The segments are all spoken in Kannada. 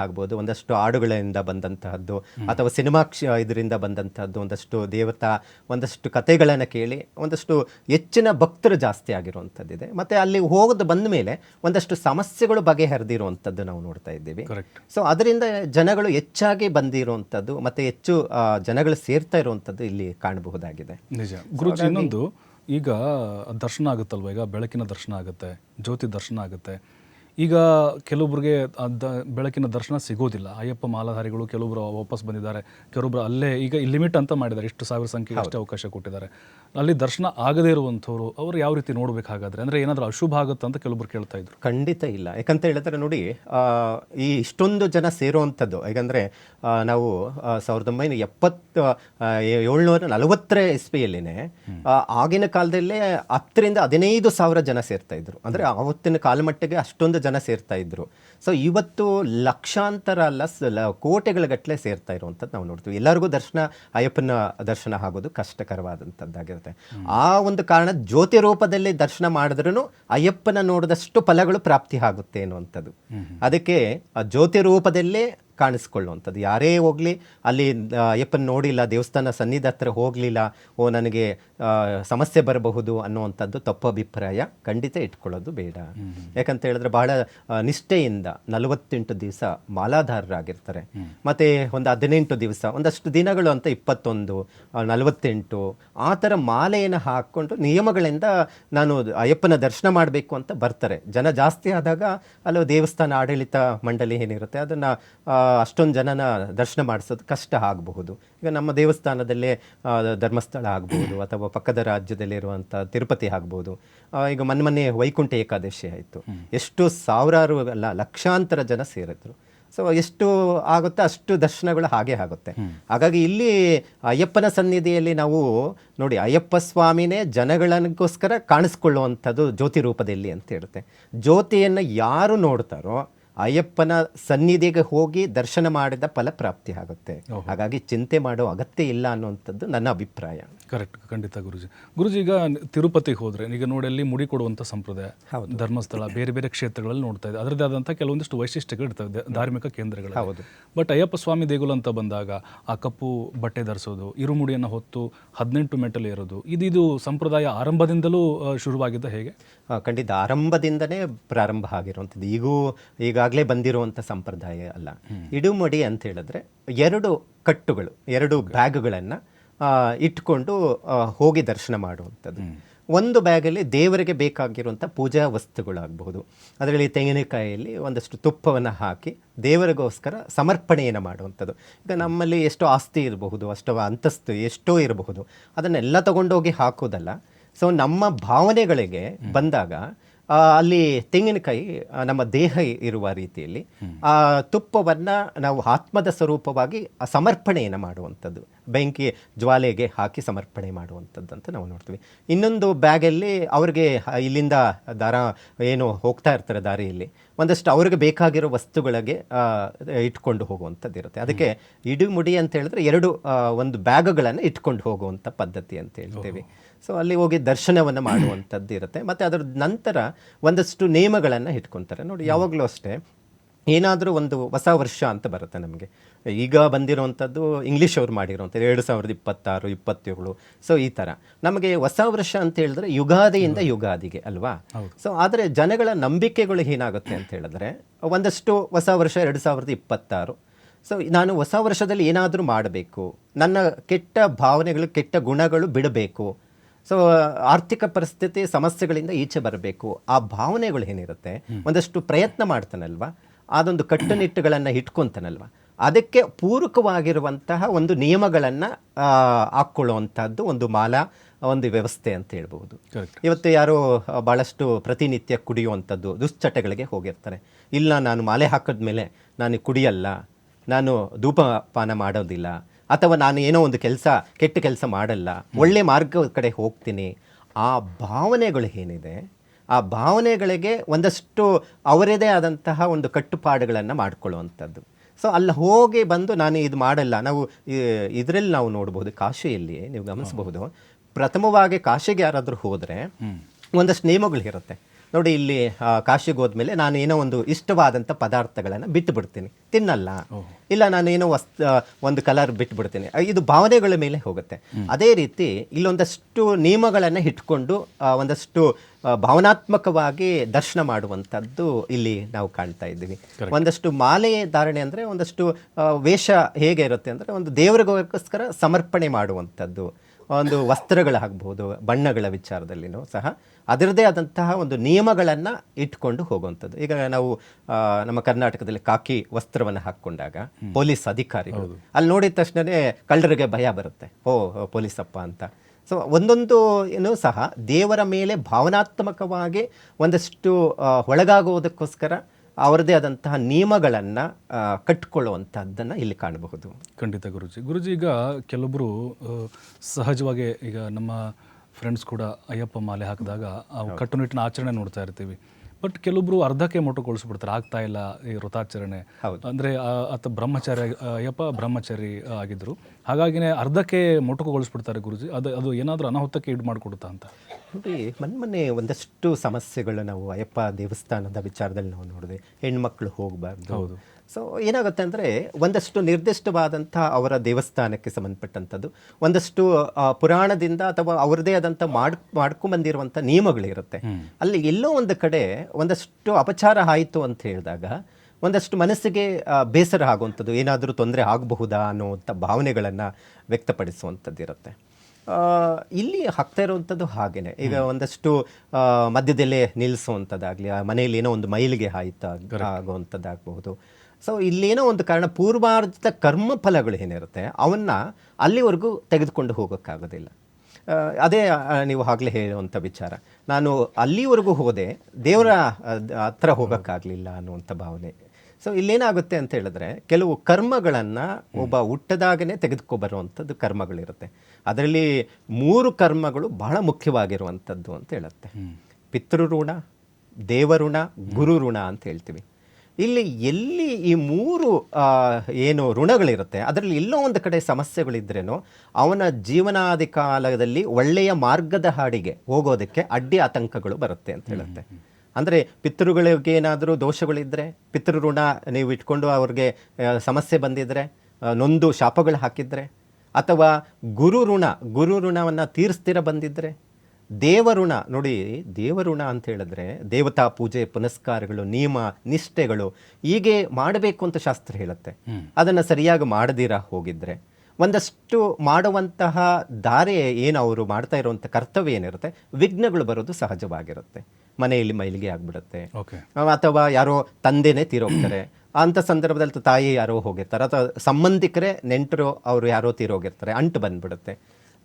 ಆಗ್ಬೋದು. ಒಂದಷ್ಟು ಹಾಡುಗಳಿಂದ ಬಂದಂತಹದ್ದು ಅಥವಾ ಸಿನಿಮಾ ಕ್ಷ ಇದರಿಂದ ಬಂದಂತಹದ್ದು ಒಂದಷ್ಟು ದೇವತಾ ಒಂದಷ್ಟು ಕಥೆಗಳನ್ನು ಕೇಳಿ ಒಂದಷ್ಟು ಹೆಚ್ಚಿನ ಭಕ್ತರು ಜಾಸ್ತಿ ಆಗಿರುವಂಥದ್ದಿದೆ. ಮತ್ತೆ ಅಲ್ಲಿ ಹೋಗೋದು ಬಂದ ಮೇಲೆ ಒಂದಷ್ಟು ಸಮಸ್ಯೆಗಳು ಬಗೆಹರಿದಿರುವಂಥದ್ದು ನಾವು ನೋಡ್ತಾ ಇದ್ದೀವಿ. ಸೊ ಅದರಿಂದ ಜನಗಳು ಹೆಚ್ಚಾಗಿ ಬಂದಿರುವಂಥದ್ದು ಮತ್ತೆ ಹೆಚ್ಚು ಜನಗಳು ಸೇರ್ತಾ ಇರುವಂಥದ್ದು ಇಲ್ಲಿ ಕಾಣಬಹುದಾಗಿದೆ. ನಿಜ. ಗುರುಜಿ ಇನ್ನೊಂದು ಈಗ ದರ್ಶನ ಆಗುತ್ತಲ್ವ? ಈಗ ಬೆಳಕಿನ ದರ್ಶನ ಆಗುತ್ತೆ ಜ್ಯೋತಿ ದರ್ಶನ ಆಗುತ್ತೆ. ಈಗ ಕೆಲವೊಬ್ರಿಗೆ ಅದ ಬೆಳಕಿನ ದರ್ಶನ ಸಿಗೋದಿಲ್ಲ. ಅಯ್ಯಪ್ಪ ಮಾಲಾಧಾರಿಗಳು ಕೆಲವೊಬ್ರು ವಾಪಸ್ ಬಂದಿದ್ದಾರೆ. ಕೆಲವೊಬ್ರು ಅಲ್ಲೇ ಈಗ ಲಿಮಿಟ್ ಅಂತ ಮಾಡಿದ್ದಾರೆ. ಇಷ್ಟು ಸಾವಿರ ಸಂಖ್ಯೆ ಅಷ್ಟೇ ಅವಕಾಶ ಕೊಟ್ಟಿದ್ದಾರೆ. ಅಲ್ಲಿ ದರ್ಶನ ಆಗದೇ ಇರುವಂಥವ್ರು ಅವ್ರು ಯಾವ ರೀತಿ ನೋಡಬೇಕಾಗಾದ್ರೆ? ಅಂದರೆ ಏನಾದರೂ ಅಶುಭ ಆಗುತ್ತೆ ಅಂತ ಕೆಲವೊಬ್ರು ಕೇಳ್ತಾ ಇದ್ರು. ಖಂಡಿತ ಇಲ್ಲ. ಯಾಕಂತ ಹೇಳಿದ್ರೆ ನೋಡಿ ಈ ಇಷ್ಟೊಂದು ಜನ ಸೇರುವಂಥದ್ದು ಯಾಕಂದರೆ ನಾವು ಸಾವಿರದ ಒಂಬೈನೂರ ಎಪ್ಪತ್ತು ಏಳ್ನೂರ ನಲವತ್ತರ ಇಸ್ವಿಯಲ್ಲಿನೇ ಆಗಿನ ಕಾಲದಲ್ಲೇ ಹತ್ತರಿಂದ ಹದಿನೈದು ಸಾವಿರ ಜನ ಸೇರ್ತಾ ಇದ್ರು. ಅಂದರೆ ಆವತ್ತಿನ ಕಾಲಮಟ್ಟಿಗೆ ಅಷ್ಟೊಂದು ಜನ ಸೇರ್ತಾ ಇದ್ರು. ಸೊ ಇವತ್ತು ಲಕ್ಷಾಂತರ ಅಲ್ಲ ಕೋಟೆಗಳ ಗಟ್ಟಲೆ ಸೇರ್ತಾ ಇರುವಂಥದ್ದು ನಾವು ನೋಡ್ತೀವಿ. ಎಲ್ಲರಿಗೂ ದರ್ಶನ ಅಯ್ಯಪ್ಪನ ದರ್ಶನ ಆಗೋದು ಕಷ್ಟಕರವಾದಂಥದ್ದಾಗಿರುತ್ತೆ. ಆ ಒಂದು ಕಾರಣ ಜ್ಯೋತಿ ರೂಪದಲ್ಲಿ ದರ್ಶನ ಮಾಡಿದ್ರೂ ಅಯ್ಯಪ್ಪನ ನೋಡಿದಷ್ಟು ಫಲಗಳು ಪ್ರಾಪ್ತಿ ಆಗುತ್ತೆ ಅನ್ನುವಂಥದ್ದು ಅದಕ್ಕೆ ಆ ಜ್ಯೋತಿ ರೂಪದಲ್ಲೇ ಕಾಣಿಸ್ಕೊಳ್ಳುವಂಥದ್ದು. ಯಾರೇ ಹೋಗಲಿ ಅಲ್ಲಿ ಅಯ್ಯಪ್ಪನ ನೋಡಿಲ್ಲ ದೇವಸ್ಥಾನ ಸನ್ನಿಧಿ ಹತ್ರ ಹೋಗಲಿಲ್ಲ ಓ ನನಗೆ ಸಮಸ್ಯೆ ಬರಬಹುದು ಅನ್ನುವಂಥದ್ದು ತಪ್ಪು ಅಭಿಪ್ರಾಯ ಖಂಡಿತ ಇಟ್ಕೊಳ್ಳೋದು ಬೇಡ. ಯಾಕಂತ ಹೇಳಿದ್ರೆ ಬಹಳ ನಿಷ್ಠೆಯಿಂದ ನಲವತ್ತೆಂಟು ದಿವಸ ಮಾಲಾಧಾರರಾಗಿರ್ತಾರೆ. ಮತ್ತೆ ಒಂದು ಹದಿನೆಂಟು ದಿವಸ ಒಂದಷ್ಟು ದಿನಗಳು ಅಂತ ಇಪ್ಪತ್ತೊಂದು ನಲವತ್ತೆಂಟು ಆ ಥರ ಮಾಲೆಯನ್ನು ಹಾಕ್ಕೊಂಡು ನಿಯಮಗಳಿಂದ ನಾನು ಅಯ್ಯಪ್ಪನ ದರ್ಶನ ಮಾಡಬೇಕು ಅಂತ ಬರ್ತಾರೆ. ಜನ ಜಾಸ್ತಿ ಆದಾಗ ಅಲ್ಲೋ ದೇವಸ್ಥಾನ ಆಡಳಿತ ಮಂಡಳಿ ಏನಿರುತ್ತೆ ಅದನ್ನು ಅಷ್ಟೊಂದು ಜನನ ದರ್ಶನ ಮಾಡಿಸೋದು ಕಷ್ಟ ಆಗಬಹುದು. ಈಗ ನಮ್ಮ ದೇವಸ್ಥಾನದಲ್ಲೇ ಧರ್ಮಸ್ಥಳ ಆಗ್ಬೋದು ಅಥವಾ ಪಕ್ಕದ ರಾಜ್ಯದಲ್ಲಿ ಇರುವಂಥ ತಿರುಪತಿ ಆಗ್ಬೋದು ಈಗ ಮೊನ್ನೆ ವೈಕುಂಠ ಏಕಾದಶಿ ಆಯಿತು. ಎಷ್ಟು ಸಾವಿರಾರು ಅಲ್ಲ, ಲಕ್ಷಾಂತರ ಜನ ಸೇರಿದ್ರು. ಸೊ ಎಷ್ಟು ಆಗುತ್ತೆ, ಅಷ್ಟು ದರ್ಶನಗಳು ಹಾಗೆ ಆಗುತ್ತೆ. ಹಾಗಾಗಿ ಇಲ್ಲಿ ಅಯ್ಯಪ್ಪನ ಸನ್ನಿಧಿಯಲ್ಲಿ ನಾವು ನೋಡಿ, ಅಯ್ಯಪ್ಪ ಸ್ವಾಮಿನೇ ಜನಗಳಿಗೋಸ್ಕರ ಕಾಣಿಸ್ಕೊಳ್ಳುವಂಥದ್ದು ಜ್ಯೋತಿ ರೂಪದಲ್ಲಿ ಅಂತ ಹೇಳುತ್ತೆ ಜ್ಯೋತಿಯನ್ನು ಯಾರು ನೋಡ್ತಾರೋ ಅಯ್ಯಪ್ಪನ ಸನ್ನಿಧಿಗೆ ಹೋಗಿ ದರ್ಶನ ಮಾಡಿದ ಫಲ ಪ್ರಾಪ್ತಿ ಆಗುತ್ತೆ. ಹಾಗಾಗಿ ಚಿಂತೆ ಮಾಡೋ ಅಗತ್ಯ ಇಲ್ಲ ಅನ್ನುವಂಥದ್ದು ನನ್ನ ಅಭಿಪ್ರಾಯ. ಕರೆಕ್ಟ್ ಖಂಡಿತ ಗುರುಜಿ. ಗುರುಜಿ ಈಗ ತಿರುಪತಿಗೆ ಹೋದರೆ ಈಗ ನೋಡಿ ಅಲ್ಲಿ ಮುಡಿ ಕೊಡುವಂಥ ಸಂಪ್ರದಾಯ ಧರ್ಮಸ್ಥಳ ಬೇರೆ ಬೇರೆ ಕ್ಷೇತ್ರಗಳಲ್ಲಿ ನೋಡ್ತಾ ಇದೆ. ಅದರದೇ ಆದಂಥ ಕೆಲವೊಂದಿಷ್ಟು ವೈಶಿಷ್ಟ್ಯಗಳು ಇರ್ತವೆ ಧಾರ್ಮಿಕ ಕೇಂದ್ರಗಳು ಹೌದು. ಬಟ್ ಅಯ್ಯಪ್ಪ ಸ್ವಾಮಿ ದೇಗುಲ ಅಂತ ಬಂದಾಗ ಆ ಕಪ್ಪು ಬಟ್ಟೆ ಧರಿಸೋದು ಇರುಮುಡಿಯನ್ನು ಹೊತ್ತು ಹದಿನೆಂಟು ಮೆಟ್ಟಲು ಇರೋದು ಇದು ಇದು ಸಂಪ್ರದಾಯ ಆರಂಭದಿಂದಲೂ ಶುರುವಾಗಿದ್ದ ಹೇಗೆ? ಖಂಡಿತ ಆರಂಭದಿಂದನೇ ಪ್ರಾರಂಭ ಆಗಿರುವಂಥದ್ದು. ಈಗೂ ಈಗಾಗಲೇ ಬಂದಿರುವಂಥ ಸಂಪ್ರದಾಯ ಅಲ್ಲ. ಇಡುಮಡಿ ಅಂತ ಹೇಳಿದ್ರೆ ಎರಡು ಕಟ್ಟುಗಳು ಎರಡು ಬ್ಯಾಗ್ಗಳನ್ನು ಇಟ್ಕೊಂಡು ಹೋಗಿ ದರ್ಶನ ಮಾಡುವಂಥದ್ದು. ಒಂದು ಬ್ಯಾಗಲ್ಲಿ ದೇವರಿಗೆ ಬೇಕಾಗಿರುವಂಥ ಪೂಜಾ ವಸ್ತುಗಳಾಗಬಹುದು. ಅದರಲ್ಲಿ ತೆಂಗಿನಕಾಯಿಯಲ್ಲಿ ಒಂದಷ್ಟು ತುಪ್ಪವನ್ನು ಹಾಕಿ ದೇವರಿಗೋಸ್ಕರ ಸಮರ್ಪಣೆಯನ್ನು ಮಾಡುವಂಥದ್ದು. ಈಗ ನಮ್ಮಲ್ಲಿ ಎಷ್ಟೋ ಆಸ್ತಿ ಇರಬಹುದು ಅಷ್ಟೋ ಅಂತಸ್ತು ಎಷ್ಟೋ ಇರಬಹುದು. ಅದನ್ನೆಲ್ಲ ತಗೊಂಡೋಗಿ ಹಾಕೋದಲ್ಲ. ಸೊ ನಮ್ಮ ಭಾವನೆಗಳಿಗೆ ಬಂದಾಗ ಅಲ್ಲಿ ತೆಂಗಿನಕಾಯಿ ನಮ್ಮ ದೇಹ ಇರುವ ರೀತಿಯಲ್ಲಿ ಆ ತುಪ್ಪವನ್ನು ನಾವು ಆತ್ಮದ ಸ್ವರೂಪವಾಗಿ ಸಮರ್ಪಣೆಯನ್ನು ಮಾಡುವಂಥದ್ದು. ಬೆಂಕಿ ಜ್ವಾಲೆಗೆ ಹಾಕಿ ಸಮರ್ಪಣೆ ಮಾಡುವಂಥದ್ದು ಅಂತ ನಾವು ನೋಡ್ತೀವಿ. ಇನ್ನೊಂದು ಬ್ಯಾಗಲ್ಲಿ ಅವ್ರಿಗೆ ಇಲ್ಲಿಂದ ದಾರ ಏನು ಹೋಗ್ತಾ ಇರ್ತಾರೆ ದಾರಿಯಲ್ಲಿ ಒಂದಷ್ಟು ಅವ್ರಿಗೆ ಬೇಕಾಗಿರೋ ವಸ್ತುಗಳಿಗೆ ಇಟ್ಕೊಂಡು ಹೋಗುವಂಥದ್ದು ಇರುತ್ತೆ. ಅದಕ್ಕೆ ಇಡುಮುಡಿ ಅಂತ ಹೇಳಿದ್ರೆ ಎರಡು ಒಂದು ಬ್ಯಾಗ್ಗಳನ್ನು ಇಟ್ಕೊಂಡು ಹೋಗುವಂಥ ಪದ್ಧತಿ ಅಂತ ಹೇಳ್ತೇವೆ. ಸೊ ಅಲ್ಲಿ ಹೋಗಿ ದರ್ಶನವನ್ನು ಮಾಡುವಂಥದ್ದು ಇರುತ್ತೆ. ಮತ್ತು ಅದರ ನಂತರ ಒಂದಷ್ಟು ನಿಯಮಗಳನ್ನು ಇಟ್ಕೊತಾರೆ. ನೋಡಿ ಯಾವಾಗಲೂ ಅಷ್ಟೇ ಏನಾದರೂ ಒಂದು ಹೊಸ ವರ್ಷ ಅಂತ ಬರುತ್ತೆ ನಮಗೆ. ಈಗ ಬಂದಿರುವಂಥದ್ದು ಇಂಗ್ಲೀಷ್ ಅವ್ರು ಮಾಡಿರುವಂಥದ್ದು ಎರಡು ಸಾವಿರದ ಇಪ್ಪತ್ತಾರು ಇಪ್ಪತ್ತೇಳು. ಸೊ ಈ ಥರ ನಮಗೆ ಹೊಸ ವರ್ಷ ಅಂತ ಹೇಳಿದ್ರೆ ಯುಗಾದಿಯಿಂದ ಯುಗಾದಿಗೆ ಅಲ್ವಾ? ಸೊ ಆದರೆ ಜನಗಳ ನಂಬಿಕೆಗಳು ಏನಾಗುತ್ತೆ ಅಂತ ಹೇಳಿದ್ರೆ ಒಂದಷ್ಟು ಹೊಸ ವರ್ಷ ಎರಡು ಸಾವಿರದ ಇಪ್ಪತ್ತಾರು. ಸೊ ನಾನು ಹೊಸ ವರ್ಷದಲ್ಲಿ ಏನಾದರೂ ಮಾಡಬೇಕು. ನನ್ನ ಕೆಟ್ಟ ಭಾವನೆಗಳು ಕೆಟ್ಟ ಗುಣಗಳು ಬಿಡಬೇಕು. ಸೊ ಆರ್ಥಿಕ ಪರಿಸ್ಥಿತಿ ಸಮಸ್ಯೆಗಳಿಂದ ಈಚೆ ಬರಬೇಕು. ಆ ಭಾವನೆಗಳು ಏನಿರುತ್ತೆ? ಒಂದಷ್ಟು ಪ್ರಯತ್ನ ಮಾಡ್ತಾನಲ್ವ? ಅದೊಂದು ಕಟ್ಟುನಿಟ್ಟುಗಳನ್ನು ಇಟ್ಕೊತಾನಲ್ವ? ಅದಕ್ಕೆ ಪೂರಕವಾಗಿರುವಂತಹ ಒಂದು ನಿಯಮಗಳನ್ನು ಹಾಕ್ಕೊಳ್ಳುವಂಥದ್ದು ಒಂದು ಮಾಲಾ ಒಂದು ವ್ಯವಸ್ಥೆ ಅಂತ ಹೇಳ್ಬೋದು ಇವತ್ತು ಯಾರೋ ಭಾಳಷ್ಟು ಪ್ರತಿನಿತ್ಯ ಕುಡಿಯುವಂಥದ್ದು ದುಶ್ಚಟಗಳಿಗೆ ಹೋಗಿರ್ತಾರೆ. ಇಲ್ಲ ನಾನು ಮಾಲೆ ಹಾಕಿದ್ಮೇಲೆ ನಾನು ಕುಡಿಯಲ್ಲ ನಾನು ಧೂಪಪಾನ ಮಾಡೋದಿಲ್ಲ ಅಥವಾ ನಾನು ಏನೋ ಒಂದು ಕೆಲಸ ಕೆಟ್ಟ ಕೆಲಸ ಮಾಡಲ್ಲ ಒಳ್ಳೆ ಮಾರ್ಗ ಕಡೆ ಹೋಗ್ತೀನಿ ಆ ಭಾವನೆಗಳು ಏನಿದೆ ಆ ಭಾವನೆಗಳಿಗೆ ಒಂದಷ್ಟು ಅವರದೇ ಆದಂತಹ ಒಂದು ಕಟ್ಟುಪಾಡುಗಳನ್ನು ಮಾಡ್ಕೊಳ್ಳುವಂಥದ್ದು. ಸೊ ಅಲ್ಲಿ ಹೋಗಿ ಬಂದು ನಾನು ಇದು ಮಾಡಲ್ಲ ನಾವು ಇದರಲ್ಲಿ ನಾವು ನೋಡ್ಬೋದು ಕಾಶಿಯಲ್ಲಿ ನೀವು ಗಮನಿಸಬಹುದು ಪ್ರಥಮವಾಗಿ ಕಾಶಿಗೆ ಯಾರಾದರೂ ಹೋದರೆ ಒಂದಷ್ಟು ನಿಯಮಗಳು ಇರುತ್ತೆ. ನೋಡಿ ಇಲ್ಲಿ ಕಾಶಿಗೆ ಹೋದ್ಮೇಲೆ ನಾನು ಏನೋ ಒಂದು ಇಷ್ಟವಾದಂಥ ಪದಾರ್ಥಗಳನ್ನು ಬಿಟ್ಟು ಬಿಡ್ತೀನಿ ತಿನ್ನಲ್ಲ ಇಲ್ಲ ನಾನು ಏನೋ ವಸ್ ಒಂದು ಕಲರ್ ಬಿಟ್ಟು ಬಿಡ್ತೀನಿ ಇದು ಭಾವನೆಗಳ ಮೇಲೆ ಹೋಗುತ್ತೆ. ಅದೇ ರೀತಿ ಇಲ್ಲೊಂದಷ್ಟು ನಿಯಮಗಳನ್ನು ಇಟ್ಕೊಂಡು ಒಂದಷ್ಟು ಭಾವನಾತ್ಮಕವಾಗಿ ದರ್ಶನ ಮಾಡುವಂಥದ್ದು ಇಲ್ಲಿ ನಾವು ಕಾಣ್ತಾ ಇದ್ದೀವಿ. ಒಂದಷ್ಟು ಮಾಲೆ ಧಾರಣೆ ಅಂದರೆ ಒಂದಷ್ಟು ವೇಷ ಹೇಗೆ ಇರುತ್ತೆ ಅಂದರೆ ಒಂದು ದೇವರಿಗೋಸ್ಕರ ಸಮರ್ಪಣೆ ಮಾಡುವಂಥದ್ದು. ಒಂದು ವಸ್ತ್ರಗಳಾಗಬಹುದು ಬಣ್ಣಗಳ ವಿಚಾರದಲ್ಲಿನೂ ಸಹ. ಅದರದೇ ಆದಂತಹ ಒಂದು ನಿಯಮಗಳನ್ನು ಇಟ್ಕೊಂಡು ಹೋಗುವಂಥದ್ದು. ಈಗ ನಾವು ನಮ್ಮ ಕರ್ನಾಟಕದಲ್ಲಿ ಕಾಕಿ ವಸ್ತ್ರವನ್ನು ಹಾಕ್ಕೊಂಡಾಗ ಪೊಲೀಸ್ ಅಧಿಕಾರಿಗಳು ಅಲ್ಲಿ ನೋಡಿದ ತಕ್ಷಣವೇ ಕಳ್ಳರಿಗೆ ಭಯ ಬರುತ್ತೆ. ಓ ಪೊಲೀಸಪ್ಪ ಅಂತ. ಸೊ ಒಂದೊಂದು ಏನು ಸಹ ದೇವರ ಮೇಲೆ ಭಾವನಾತ್ಮಕವಾಗಿ ಒಂದಷ್ಟು ಒಳಗಾಗುವುದಕ್ಕೋಸ್ಕರ ಅವರದೇ ಆದಂತಹ ನಿಯಮಗಳನ್ನು ಕಟ್ಟಿಕೊಳ್ಳುವಂಥದ್ದನ್ನು ಇಲ್ಲಿ ಕಾಣಬಹುದು. ಖಂಡಿತ ಗುರುಜಿ. ಗುರುಜಿ ಈಗ ಕೆಲವೊಬ್ಬರು ಸಹಜವಾಗಿ ಈಗ ನಮ್ಮ ಫ್ರೆಂಡ್ಸ್ ಕೂಡ ಅಯ್ಯಪ್ಪ ಮಾಲೆ ಹಾಕಿದಾಗ ಅವು ಕಟ್ಟುನಿಟ್ಟಿನ ಆಚರಣೆ ನೋಡ್ತಾ ಇರ್ತೀವಿ. ಬಟ್ ಕೆಲವೊಬ್ರು ಅರ್ಧಕ್ಕೆ ಮೊಟಕುಗೊಳಿಸ್ಬಿಡ್ತಾರೆ ಆಗ್ತಾ ಇಲ್ಲ ಈ ವ್ರತಾಚರಣೆ ಅಂದ್ರೆ ಆತ ಬ್ರಹ್ಮಚಾರಿ ಅಯ್ಯಪ್ಪ ಬ್ರಹ್ಮಚಾರಿ ಆಗಿದ್ರು. ಹಾಗಾಗಿನೇ ಅರ್ಧಕ್ಕೆ ಮೊಟುಕುಗೊಳಿಸ್ಬಿಡ್ತಾರೆ ಗುರುಜಿ. ಅದು ಅದು ಏನಾದರೂ ಅನಾಹುತಕ್ಕೆ ಈಡು ಮಾಡಿಕೊಡುತ್ತಾ ಅಂತ? ನೋಡಿ ಮೊನ್ನೆ ಮೊನ್ನೆ ಒಂದಷ್ಟು ಸಮಸ್ಯೆಗಳು ನಾವು ಅಯ್ಯಪ್ಪ ದೇವಸ್ಥಾನದ ವಿಚಾರದಲ್ಲಿ ನಾವು ನೋಡಿದೆ ಹೆಣ್ಮಕ್ಳು ಹೋಗಬಾರ್ದು. ಸೊ ಏನಾಗುತ್ತೆ ಅಂದರೆ ಒಂದಷ್ಟು ನಿರ್ದಿಷ್ಟವಾದಂಥ ಅವರ ದೇವಸ್ಥಾನಕ್ಕೆ ಸಂಬಂಧಪಟ್ಟಂಥದ್ದು ಒಂದಷ್ಟು ಪುರಾಣದಿಂದ ಅಥವಾ ಅವರದೇ ಆದಂಥ ಮಾಡ್ ಮಾಡ್ಕೊಂಬಂದಿರುವಂಥ ನಿಯಮಗಳಿರುತ್ತೆ. ಅಲ್ಲಿ ಎಲ್ಲೋ ಒಂದು ಕಡೆ ಒಂದಷ್ಟು ಅಪಚಾರ ಆಯಿತು ಅಂತ ಹೇಳಿದಾಗ ಒಂದಷ್ಟು ಮನಸ್ಸಿಗೆ ಬೇಸರ ಆಗುವಂಥದ್ದು ಏನಾದರೂ ತೊಂದರೆ ಆಗಬಹುದಾ ಅನ್ನುವಂಥ ಭಾವನೆಗಳನ್ನು ವ್ಯಕ್ತಪಡಿಸುವಂಥದ್ದು ಇರುತ್ತೆ ಇಲ್ಲಿ ಹಾಕ್ತಾ ಇರುವಂಥದ್ದು ಹಾಗೆಯೇ ಈಗ ಒಂದಷ್ಟು ಮಧ್ಯದಲ್ಲೇ ನಿಲ್ಲಿಸುವಂಥದ್ದಾಗಲಿ ಆ ಮನೆಯಲ್ಲಿ ಏನೋ ಒಂದು ಮೈಲಿಗೆ ಆಯ್ತಾ ಆಗುವಂಥದ್ದಾಗಬಹುದು. ಸೊ ಇಲ್ಲೇನೋ ಒಂದು ಕಾರಣ ಪೂರ್ವಾರ್ಜಿತ ಕರ್ಮಫಲಗಳು ಏನಿರುತ್ತೆ ಅವನ್ನ ಅಲ್ಲಿವರೆಗೂ ತೆಗೆದುಕೊಂಡು ಹೋಗೋಕ್ಕಾಗೋದಿಲ್ಲ. ಅದೇ ನೀವು ಆಗಲೇ ಹೇಳುವಂಥ ವಿಚಾರ. ನಾನು ಅಲ್ಲಿವರೆಗೂ ಹೋದೆ ದೇವರ ಹತ್ರ ಹೋಗೋಕ್ಕಾಗಲಿಲ್ಲ ಅನ್ನುವಂಥ ಭಾವನೆ. ಸೊ ಇಲ್ಲೇನಾಗುತ್ತೆ ಅಂತ ಹೇಳಿದ್ರೆ ಕೆಲವು ಕರ್ಮಗಳನ್ನು ಒಬ್ಬ ಹುಟ್ಟದಾಗನೇ ತೆಗೆದುಕೊಬರುವಂಥದ್ದು ಕರ್ಮಗಳಿರುತ್ತೆ. ಅದರಲ್ಲಿ ಮೂರು ಕರ್ಮಗಳು ಬಹಳ ಮುಖ್ಯವಾಗಿರುವಂಥದ್ದು ಅಂತ ಹೇಳುತ್ತೆ. ಪಿತೃಋಣ ದೇವಋಣ ಗುರು ಋಣ ಅಂತ ಹೇಳ್ತೀವಿ. ಇಲ್ಲಿ ಎಲ್ಲಿ ಈ ಮೂರು ಏನು ಋಣಗಳಿರುತ್ತೆ ಅದರಲ್ಲಿ ಎಲ್ಲೋ ಒಂದು ಕಡೆ ಸಮಸ್ಯೆಗಳಿದ್ರೇನೋ ಅವನ ಜೀವನಾದಿ ಕಾಲದಲ್ಲಿ ಒಳ್ಳೆಯ ಮಾರ್ಗದ ಹಾಡಿಗೆ ಹೋಗೋದಕ್ಕೆ ಅಡ್ಡಿ ಆತಂಕಗಳು ಬರುತ್ತೆ ಅಂತ ಹೇಳುತ್ತೆ. ಅಂದರೆ ಪಿತೃಗಳಿಗೆ ಏನಾದರೂ ದೋಷಗಳಿದ್ದರೆ ಪಿತೃ ಋಣ ನೀವು ಇಟ್ಕೊಂಡು ಅವ್ರಿಗೆ ಸಮಸ್ಯೆ ಬಂದಿದ್ದರೆ ನೊಂದು ಶಾಪಗಳು ಹಾಕಿದರೆ ಅಥವಾ ಗುರು ಋಣ ಗುರು ಋಣವನ್ನು ತೀರಿಸ್ತಿರ ಬಂದಿದ್ದರೆ ದೇವಋಣ ನೋಡಿ ದೇವಋಣ ಅಂತ ಹೇಳಿದ್ರೆ ದೇವತಾ ಪೂಜೆ ಪುನಸ್ಕಾರಗಳು ನಿಯಮ ನಿಷ್ಠೆಗಳು ಹೀಗೆ ಮಾಡಬೇಕು ಅಂತ ಶಾಸ್ತ್ರ ಹೇಳುತ್ತೆ. ಅದನ್ನು ಸರಿಯಾಗಿ ಮಾಡದಿರ ಹೋಗಿದ್ರೆ ಒಂದಷ್ಟು ಮಾಡುವಂತಹ ದಾರೆ ಏನು ಅವರು ಮಾಡ್ತಾ ಇರುವಂಥ ಕರ್ತವ್ಯ ಏನಿರುತ್ತೆ? ವಿಘ್ನಗಳು ಬರೋದು ಸಹಜವಾಗಿರುತ್ತೆ. ಮನೆಯಲ್ಲಿ ಮೈಲಿಗೆ ಆಗ್ಬಿಡುತ್ತೆ. ಅಥವಾ ಯಾರೋ ತಂದೆನೇ ತೀರೋಗ್ತಾರೆ. ಅಂಥ ಸಂದರ್ಭದಲ್ಲಿ ತಾಯಿ ಯಾರೋ ಹೋಗಿರ್ತಾರೆ. ಅಥವಾ ಸಂಬಂಧಿಕರೇ ನೆಂಟರು ಅವರು ಯಾರೋ ತೀರೋಗಿರ್ತಾರೆ. ಅಂಟು ಬಂದ್ಬಿಡುತ್ತೆ.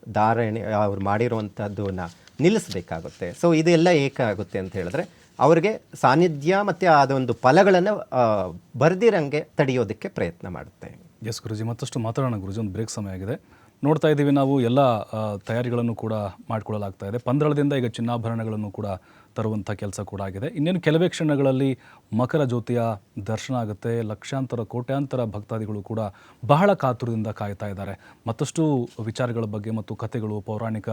ಧಾರಣೆ ಅವ್ರು ಮಾಡಿರುವಂಥದ್ದನ್ನ ನಿಲ್ಲಿಸಬೇಕಾಗುತ್ತೆ. ಸೊ ಇದೆಲ್ಲ ಏಕ ಆಗುತ್ತೆ ಅಂತ ಹೇಳಿದ್ರೆ, ಅವ್ರಿಗೆ ಸಾನ್ನಿಧ್ಯ ಮತ್ತು ಅದೊಂದು ಫಲಗಳನ್ನು ಬರ್ದಿರಂಗೆ ತಡೆಯೋದಕ್ಕೆ ಪ್ರಯತ್ನ ಮಾಡುತ್ತೆ. ಎಸ್ ಗುರುಜಿ, ಮತ್ತಷ್ಟು ಮಾತಾಡೋಣ ಗುರುಜಿ, ಒಂದು ಬ್ರೇಕ್ ಸಮಯ ಆಗಿದೆ. ನೋಡ್ತಾ ಇದ್ದೀವಿ ನಾವು ಎಲ್ಲ ತಯಾರಿಗಳನ್ನು ಕೂಡ ಮಾಡಿಕೊಳ್ಳಲಾಗ್ತಾ ಇದೆ. ಪಂದ್ರಳದಿಂದ ಈಗ ಚಿನ್ನಾಭರಣಗಳನ್ನು ಕೂಡ ತರುವಂಥ ಕೆಲಸ ಕೂಡ ಆಗಿದೆ. ಇನ್ನೇನು ಕೆಲವೇ ಕ್ಷಣಗಳಲ್ಲಿ ಮಕರ ಜ್ಯೋತಿಯ ದರ್ಶನ ಆಗುತ್ತೆ. ಲಕ್ಷಾಂತರ, ಕೋಟ್ಯಾಂತರ ಭಕ್ತಾದಿಗಳು ಕೂಡ ಬಹಳ ಕಾತುರದಿಂದ ಕಾಯ್ತಾ ಇದ್ದಾರೆ. ಮತ್ತಷ್ಟು ವಿಚಾರಗಳ ಬಗ್ಗೆ ಮತ್ತು ಕಥೆಗಳು, ಪೌರಾಣಿಕ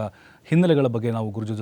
ಹಿನ್ನೆಲೆಗಳ ಬಗ್ಗೆ ನಾವು ಗುರುಜಿ